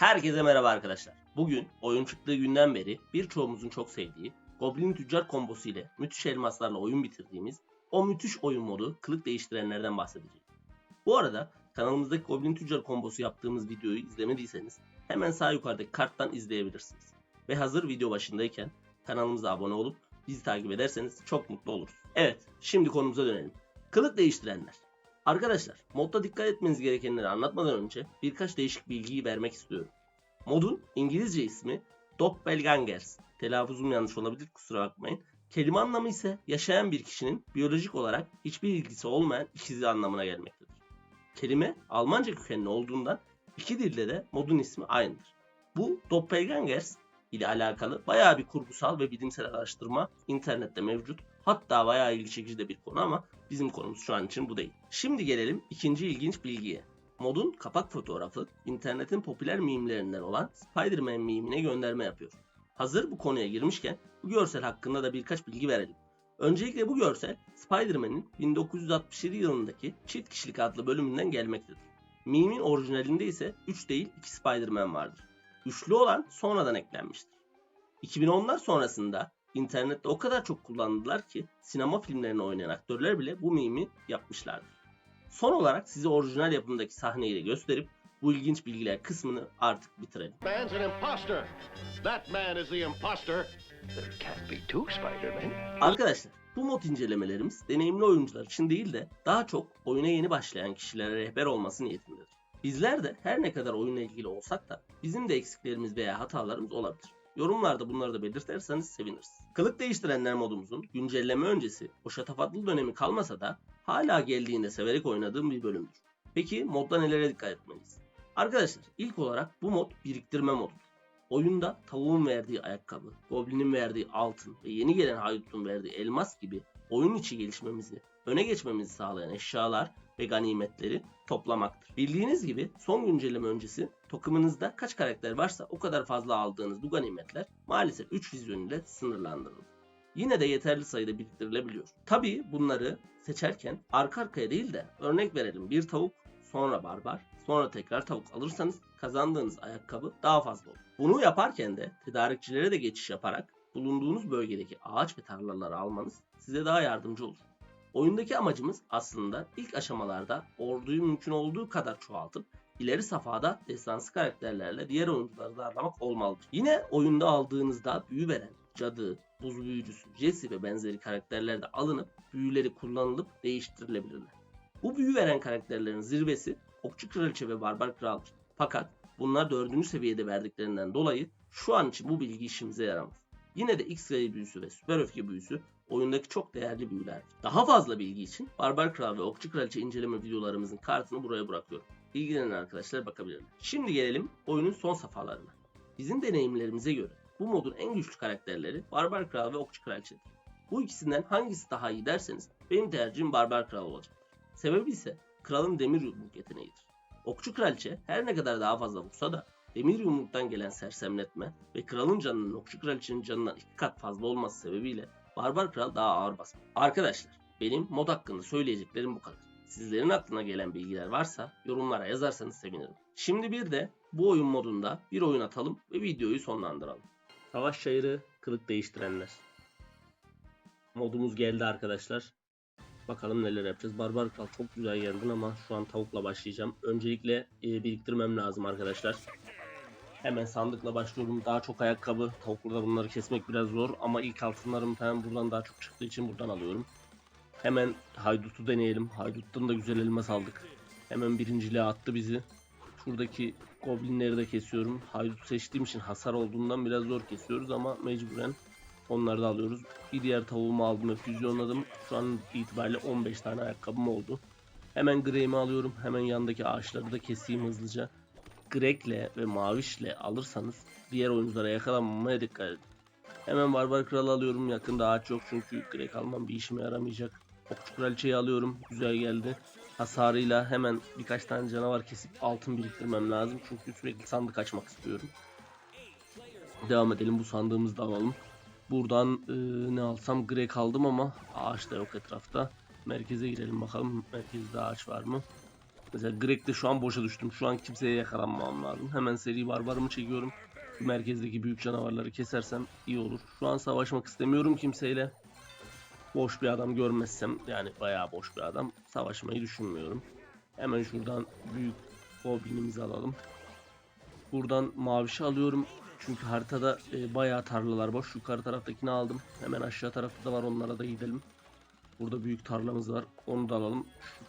Herkese merhaba arkadaşlar. Bugün oyun çıktığı günden beri birçoğumuzun çok sevdiği Goblin Tüccar kombosu ile müthiş elmaslarla oyun bitirdiğimiz o müthiş oyun modu kılık değiştirenlerden bahsedeceğim. Bu arada kanalımızdaki Goblin Tüccar kombosu yaptığımız videoyu izlemediyseniz hemen sağ yukarıdaki karttan izleyebilirsiniz. Ve hazır video başındayken kanalımıza abone olup bizi takip ederseniz çok mutlu oluruz. Evet, şimdi konumuza dönelim. Kılık değiştirenler. Arkadaşlar, modda dikkat etmeniz gerekenleri anlatmadan önce birkaç değişik bilgiyi vermek istiyorum. Modun İngilizce ismi Doppelgangers. Telaffuzum yanlış olabilir kusura bakmayın. Kelime anlamı ise yaşayan bir kişinin biyolojik olarak hiçbir ilgisi olmayan ikizi anlamına gelmektedir. Kelime Almanca kökenli olduğundan iki dilde de modun ismi aynıdır. Bu Doppelgangers ile alakalı bayağı bir kurgusal ve bilimsel araştırma internette mevcut. Hatta bayağı ilgi çekici de bir konu ama bizim konumuz şu an için bu değil. Şimdi gelelim ikinci ilginç bilgiye. Modun kapak fotoğrafı internetin popüler mimlerinden olan Spider-Man mimine gönderme yapıyor. Hazır bu konuya girmişken bu görsel hakkında da birkaç bilgi verelim. Öncelikle bu görsel Spider-Man'in 1967 yılındaki Çift Kişilik adlı bölümünden gelmektedir. Meme'in orijinalinde ise 3 değil 2 Spider-Man vardır. Üçlü olan sonradan eklenmiştir. 2010'lar sonrasında internette o kadar çok kullandılar ki sinema filmlerine oynayan aktörler bile bu mimi yapmışlardır. Son olarak size orijinal yapımdaki sahneyi de gösterip bu ilginç bilgiler kısmını artık bitirelim. man's an imposter. That man is the imposter. There can't be two Spider-Men. Arkadaşlar bu mod incelemelerimiz deneyimli oyuncular için değil de daha çok oyuna yeni başlayan kişilere rehber olması niyetindedir. Bizler de her ne kadar oyunla ilgili olsak da bizim de eksiklerimiz veya hatalarımız olabilir. Yorumlarda bunları da belirtirseniz seviniriz. Kılık değiştirenler modumuzun güncelleme öncesi o şatafatlı dönemi kalmasa da hala geldiğinde severek oynadığım bir bölümdür. Peki modda nelere dikkat etmeliyiz? Arkadaşlar ilk olarak bu mod biriktirme modudur. Oyunda tavuğun verdiği ayakkabı, goblinin verdiği altın ve yeni gelen haydutun verdiği elmas gibi oyun içi gelişmemizi, öne geçmemizi sağlayan eşyalar ve ganimetleri toplamaktır. Bildiğiniz gibi son güncelleme öncesi takımınızda kaç karakter varsa o kadar fazla aldığınız bu ganimetler maalesef 3 vizyon ile sınırlandırıldı. Yine de yeterli sayıda biriktirilebiliyor. Tabii bunları seçerken arka arkaya değil de örnek verelim bir tavuk sonra barbar sonra tekrar tavuk alırsanız kazandığınız ayakkabı daha fazla olur. Bunu yaparken de tedarikçilere de geçiş yaparak bulunduğunuz bölgedeki ağaç ve tarlaları almanız size daha yardımcı olur. Oyundaki amacımız aslında ilk aşamalarda orduyu mümkün olduğu kadar çoğaltıp ileri safhada destansı karakterlerle diğer oyuncuları darlamak olmalıdır. Yine oyunda aldığınızda büyü veren cadı, buz büyücüsü, Jesse ve benzeri karakterler de alınıp büyüleri kullanılıp değiştirilebilirler. Bu büyü veren karakterlerin zirvesi Okçu Kraliçe ve Barbar Kral'dır. Fakat bunlar 4. seviyede verdiklerinden dolayı şu an için bu bilgi işimize yaramaz. Yine de X-Ray büyüsü ve Süper Öfke büyüsü oyundaki çok değerli büyülerdir. Daha fazla bilgi için Barbar Kral ve Okçu Kraliçe inceleme videolarımızın kartını buraya bırakıyorum. İlgilenen arkadaşlar bakabilirler. Şimdi gelelim oyunun son safhalarına. Bizim deneyimlerimize göre bu modun en güçlü karakterleri Barbar Kral ve Okçu Kraliçedir. Bu ikisinden hangisi daha iyi derseniz benim tercihim Barbar Kral olacaktır. Sebebi ise kralın demir yumruk yeteneğidir. Okçu kraliçe her ne kadar daha fazla vursa da demir yumruktan gelen sersemletme ve kralın canının okçu kraliçenin canından iki kat fazla olması sebebiyle barbar kral daha ağır basar. Arkadaşlar benim mod hakkında söyleyeceklerim bu kadar. Sizlerin aklına gelen bilgiler varsa yorumlara yazarsanız sevinirim. Şimdi bir de bu oyun modunda bir oyun atalım ve videoyu sonlandıralım. Savaş çayırı kılık değiştirenler. Modumuz geldi arkadaşlar. Bakalım neler yapacağız. Barbar Kral çok güzel geldin ama şu an tavukla başlayacağım. Öncelikle e, biriktirmem lazım arkadaşlar. Hemen sandıkla başlıyorum. Daha çok ayakkabı. Tavuklarda bunları kesmek biraz zor ama ilk altınlarım falan buradan daha çok çıktığı için buradan alıyorum. Hemen Haydut'u deneyelim. Haydut'tan da güzel elmas aldık. Hemen birinciliğe attı bizi. Şuradaki goblinleri de kesiyorum. Haydut seçtiğim için hasar olduğundan biraz zor kesiyoruz ama mecburen Onları da alıyoruz. Bir diğer tavuğumu aldım ve füzyonladım. Şu an itibariyle 15 tane ayakkabım oldu. Hemen Grey'imi alıyorum. Hemen yanındaki ağaçları da keseyim hızlıca. Greg'le ve Maviş'le alırsanız diğer oyunculara yakalanmamaya dikkat edin. Hemen Barbar Kral'ı alıyorum. Yakında ağaç yok çünkü Greg almam bir işime yaramayacak. Okçu Kraliçeyi alıyorum. Güzel geldi. Hasarıyla hemen birkaç tane canavar kesip altın biriktirmem lazım. Çünkü sürekli sandık açmak istiyorum. Devam edelim bu sandığımızı da alalım. Buradan e, ne alsam Grek aldım ama ağaç da yok etrafta. Merkeze girelim bakalım. Merkezde ağaç var mı? Mesela Greg'de şu an boşa düştüm. Şu an kimseye yakalanmamam lazım. Hemen seri barbarımı çekiyorum. Merkezdeki büyük canavarları kesersem iyi olur. Şu an savaşmak istemiyorum kimseyle. Boş bir adam görmezsem yani bayağı boş bir adam savaşmayı düşünmüyorum. Hemen şuradan büyük goblinimizi alalım. Buradan mavişi alıyorum. Çünkü haritada e, bayağı tarlalar boş. Yukarı taraftakini aldım. Hemen aşağı tarafta da var onlara da gidelim. Burada büyük tarlamız var. Onu da alalım.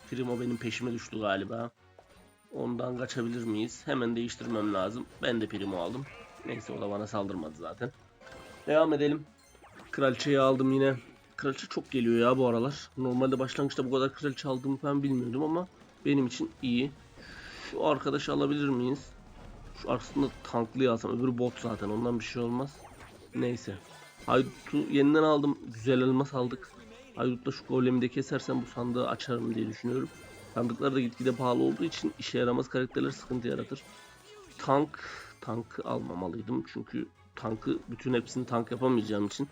Şu Primo benim peşime düştü galiba. Ondan kaçabilir miyiz? Hemen değiştirmem lazım. Ben de Primo aldım. Neyse o da bana saldırmadı zaten. Devam edelim. Kraliçeyi aldım yine. Kraliçe çok geliyor ya bu aralar. Normalde başlangıçta bu kadar kraliçe aldığımı ben bilmiyordum ama benim için iyi. Şu arkadaşı alabilir miyiz? Şu arkasında tanklıyı alsam. Öbürü bot zaten. Ondan bir şey olmaz. Neyse. Haydut'u yeniden aldım. Güzel elmas aldık. Haydut'la şu golemi de kesersem bu sandığı açarım diye düşünüyorum. Sandıklar da gitgide pahalı olduğu için işe yaramaz karakterler sıkıntı yaratır. Tank, tankı almamalıydım çünkü tankı bütün hepsini tank yapamayacağım için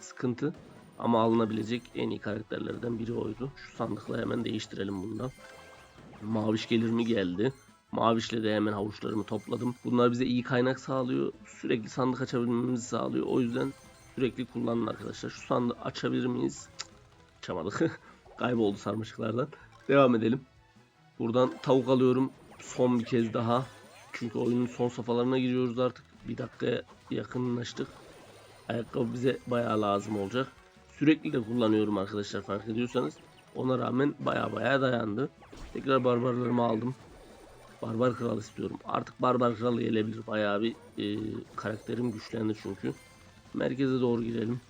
sıkıntı. Ama alınabilecek en iyi karakterlerden biri oydu. Şu sandıkla hemen değiştirelim bundan. Maviş gelir mi geldi. Maviş'le de hemen havuçlarımı topladım. Bunlar bize iyi kaynak sağlıyor. Sürekli sandık açabilmemizi sağlıyor. O yüzden sürekli kullanın arkadaşlar. Şu sandığı açabilir miyiz? Cık, açamadık. Kayboldu sarmaşıklardan. Devam edelim. Buradan tavuk alıyorum. Son bir kez daha. Çünkü oyunun son safhalarına giriyoruz artık. Bir dakikaya yakınlaştık. Ayakkabı bize bayağı lazım olacak. Sürekli de kullanıyorum arkadaşlar fark ediyorsanız. Ona rağmen baya baya dayandı. Tekrar barbarlarımı aldım. Barbar kral istiyorum. Artık barbar kral gelebilir. Bayağı bir e, karakterim güçlendi çünkü. Merkeze doğru girelim.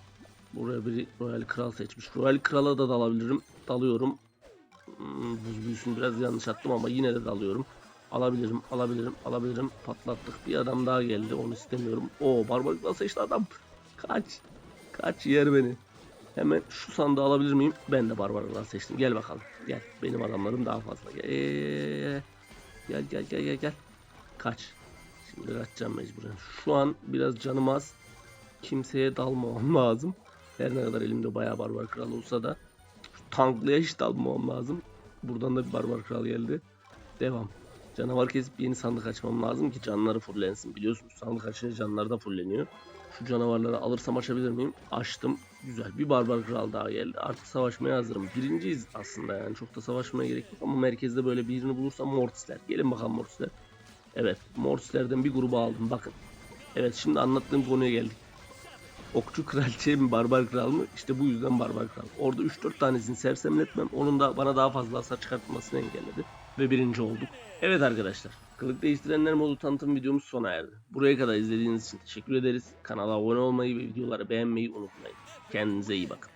Buraya bir Royal Kral seçmiş. Royal Kral'a da dalabilirim. Dalıyorum. Hmm, buz büyüsünü biraz yanlış attım ama yine de dalıyorum. Alabilirim, alabilirim, alabilirim. Patlattık. Bir adam daha geldi. Onu istemiyorum. Oo, barbar kral seçti adam. Kaç. Kaç yer beni. Hemen şu sandığı alabilir miyim? Ben de barbar kral seçtim. Gel bakalım. Gel. Benim adamlarım daha fazla. Gel. Gel gel gel gel gel. Kaç. Şimdi kaçacağım mecburen. Şu an biraz canım az. Kimseye dalmamam lazım. Her ne kadar elimde bayağı barbar kral olsa da tanklıya hiç dalmamam lazım. Buradan da bir barbar kral geldi. Devam. Canavar kesip yeni sandık açmam lazım ki canları fullensin. Biliyorsunuz sandık açınca canlar da fulleniyor. Şu canavarları alırsam açabilir miyim? Açtım. Güzel. Bir barbar kral daha geldi. Artık savaşmaya hazırım. Birinciyiz aslında yani. Çok da savaşmaya gerek yok ama merkezde böyle birini bulursam Mortisler. Gelin bakalım Mortisler. Evet. Mortislerden bir grubu aldım. Bakın. Evet şimdi anlattığım konuya geldik. Okçu kraliçe mi barbar kral mı? İşte bu yüzden barbar kral. Orada 3-4 tanesini sersemletmem. Onun da bana daha fazla hasar çıkartmasını engelledi. Ve birinci olduk. Evet arkadaşlar. Kılık değiştirenler modu tanıtım videomuz sona erdi. Buraya kadar izlediğiniz için teşekkür ederiz. Kanala abone olmayı ve videoları beğenmeyi unutmayın. Kendinize iyi bakın.